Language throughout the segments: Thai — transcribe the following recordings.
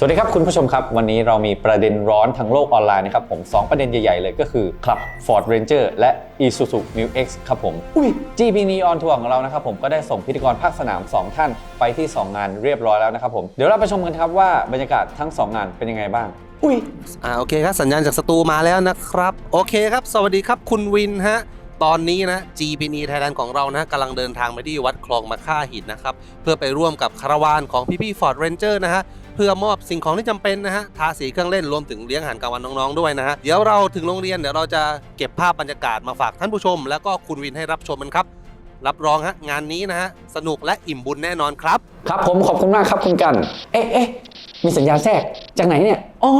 วัสดีครับคุณผู้ชมครับ วันนี้เรามีประเด็นร้อนทางโลกออนไลน์นะครับผม 2 ประเด็นใหญ่ ๆ เลยก็คือ Club Ford Ranger และ Isuzu Mu X ครับผม อุ้ย GP Neon Tour ของเรานะครับผมก็ได้ส่งพิธีกรภาคสนาม 2 ท่านไปที่ 2 งานเรียบร้อยแล้วนะครับผมเดี๋ยวเราไปชมกันครับว่าบรรยากาศทั้ง 2 งานเป็นยังไงบ้าง อุ้ยอ่าโอเคครับสัญญาณจากสตูมาแล้วนะครับ โอเคครับ สวัสดีครับคุณวินฮะตอนนี้นะ GPN Thailand ของเรานะกำลังเดินทางไปที่วัดคลองมะค่าหินนะครับ เพื่อไปร่วมกับคาราวานของพี่ๆ Ford Ranger นะฮะ เพื่อมอบสิ่งของที่จำเป็นนะฮะทาสีเครื่องเล่นรวมถึงเลี้ยงอาหารกลางวันน้องๆด้วยนะฮะเดี๋ยวเราถึงโรงเรียนเดี๋ยวเราจะเก็บภาพบรรยากาศมาฝากท่านผู้ชม แล้วก็คุณวินให้รับชมกันครับรับรองฮะงานนี้นะฮะสนุกและอิ่มบุญแน่นอนครับ ครับผมขอบคุณมากครับคุณกัน เอ๊ะเอ๊ะมีสัญญาณแทรกจากไหนเนี่ยอ๋อ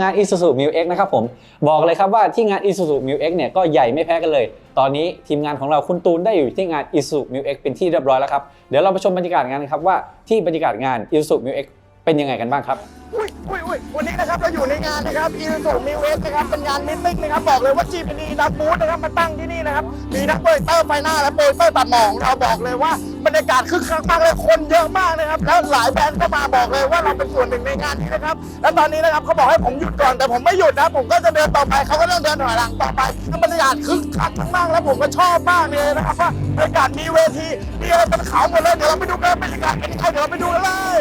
งาน Isuzu Mu X นะครับผม บอกเลยครับว่าที่งาน Isuzu Mu X เนี่ยก็ใหญ่ไม่แพ้กันเลย ตอนนี้ทีมงานของเราคุณตูนได้อยู่ที่งาน Isuzu Mu X เป็นที่เรียบร้อยแล้วครับ เดี๋ยวเราไปชมบรรยากาศงานกันครับว่าที่บรรยากาศงาน Isuzu Mu X เป็นยังไงกันบ้างครับอุ้ยอุ้ยอุ้ยวันนี้นะครับเราอยู่ในงานนะครับอีซูมิเอสนะครับเป็นงานมิทติ้งนะครับบอกเลยว่าจีเป็นนักบูธนะครับมาตั้งที่นี่นะครับมีนักโปรเจคเตอร์ไฟหน้าและโปรเจคเตอร์ตัดหมองเราบอกเลยว่าบรรยากาศคึกคักมากเลยคนเยอะมากนะครับแล้วหลายแบรนด์ก็มาบอกเลยว่าเราเป็นส่วนหนึ่งในงานนี้นะครับแล้วตอนนี้นะครับเขาบอกให้ผมหยุดก่อนแต่ผมไม่หยุดนะผมก็จะเดินต่อไปเขาก็ต้องเดินถอยหลังต่อไปบรรยากาศคึกคักมากๆแล้วผมก็ชอบมากเลยนะครับว่าบรรยากาศมีเวทีมีอะไรเป็นเขาหมดเลยเดี๋ยวเราไปดูกันบรรยากาศเป็นยังไงเดี๋ยวเราไปดูกันเลย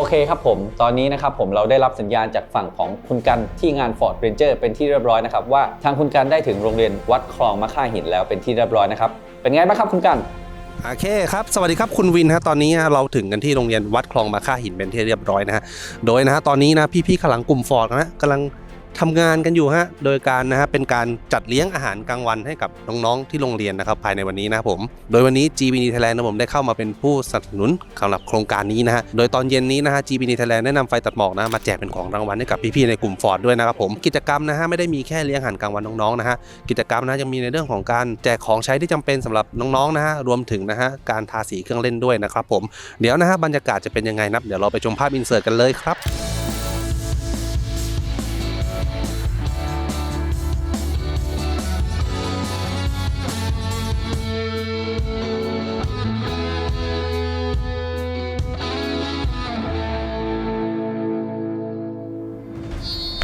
โอเคครับผม ตอนนี้นะครับผมเราได้รับสัญญาณจากฝั่งของคุณกันที่งาน Ford Ranger เป็นที่เรียบร้อยนะครับว่าทางคุณกันได้ถึงโรงเรียนวัดคลองมะค่าหินแล้วเป็นที่เรียบร้อยนะครับ เป็นไงบ้างครับคุณกันโอเคครับ สวัสดีครับคุณวินฮะตอนนี้เราถึงกันที่โรงเรียนวัดคลองมาค่าหินเป็นที่เรียบร้อยนะฮะ โดยนะฮะตอนนี้นะพี่ๆขลังกลุ่มฟอร์ดนะฮะกำลัง ทำงานกันอยู่ฮะ โดยการนะฮะเป็นการจัดเลี้ยงอาหารกลางวันให้กับน้องๆที่โรงเรียนนะครับภายในวันนี้นะครับผม โดยวันนี้ GBD Thailand นะผมได้เข้ามาเป็นผู้สนับสนุนสำหรับโครงการนี้นะฮะ โดยตอนเย็นนี้นะฮะ GBD Thailand ได้นำไฟตัดหมอกนะมาแจกเป็นของรางวัลให้กับพี่ๆในกลุ่มฟอร์ดด้วยนะครับผม กิจกรรมนะฮะไม่ได้มีแค่เลี้ยงอาหารกลางวันน้องๆนะฮะ กิจกรรมนะยังมีในเรื่องของการแจกของใช้ที่จำเป็นสำหรับน้องๆนะฮะรวมถึงนะฮะการทาสีเครื่องเล่นด้วยนะครับผม เดี๋ยวนะฮะบรรยากาศจะเป็นยังไงนับเดี๋ยวเราไปชมภาพอินเสิร์ตกันเลยครับ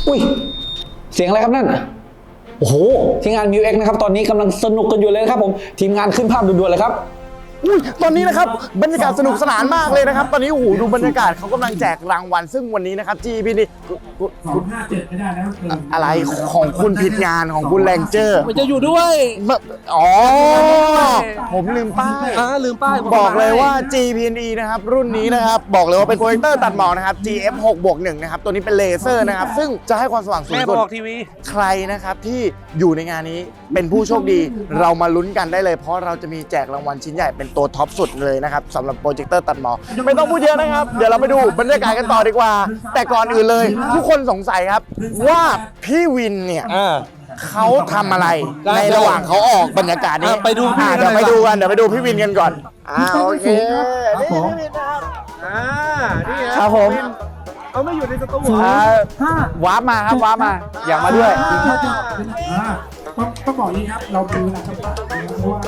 อุ้ย เสียงอะไรครับนั่น โอ้โห ที่งาน Mu X นะครับ ตอนนี้กำลังสนุกกันอยู่เลยนะครับผม ทีมงานขึ้นภาพด่วนๆเลยครับ อุ้ยตอนนี้นะครับบรรยากาศสนุกสนานมากเลยนะครับ ตอนนี้โอ้โหดูบรรยากาศเขากำลังแจกรางวัล ซึ่งวันนี้นะครับ GP นี่สองห้าเจ็ดไม่ได้แล้วเกินอะไรของคุณผิดงานของคุณแรงเจอร์มันจะอยู่ด้วยอ๋อผมลืมป้ายอ่าลืมป้ายบอกเลยว่า GPNE นะครับรุ่นนี้นะครับบอกเลยว่าเป็นโปรเจคเตอร์ตัดหมอกนะครับ GF 6 บวก1นะครับตัวนี้เป็นเลเซอร์นะครับซึ่งจะให้ความสว่างสูงแม่สุดบอกทีวีใครนะครับที่อยู่ในงานนี้เป็นผู้โชคดีเรามาลุ้นกันได้เลย เพราะเราจะมีแจกรางวัลชิ้นใหญ่เป็นตัวท็อปสุดเลยนะครับสำหรับโปรเจคเตอร์ตัดหมอกไม่ต้องพูดเยอะนะครับ เดี๋ยวเราไปดูบรรยากาศกันต่อดีกว่า แต่ก่อนอื่นเลย ทุกคนสงสัยครับว่าพี่วินเนี่ยอ่า เขาทำอะไรได้ในระหว่างเขาออกบรรยากาศนี้อะไปดูพี่อะวินเดี๋ยวหน่ไปอยดูกันเดี๋ยวไปดูพี่วินกันก่อนอ่าโอเคนี่พี่วินนะครับอ่านี่ครับผมเอาไม่อยู่ในสตูอ่าวาร์ปมาครับวาร์ปมาอยากมาด้วยอ่าต้องต้องบอกอย่างนี้ครับ เราดูนะจำกัดเพราะว่า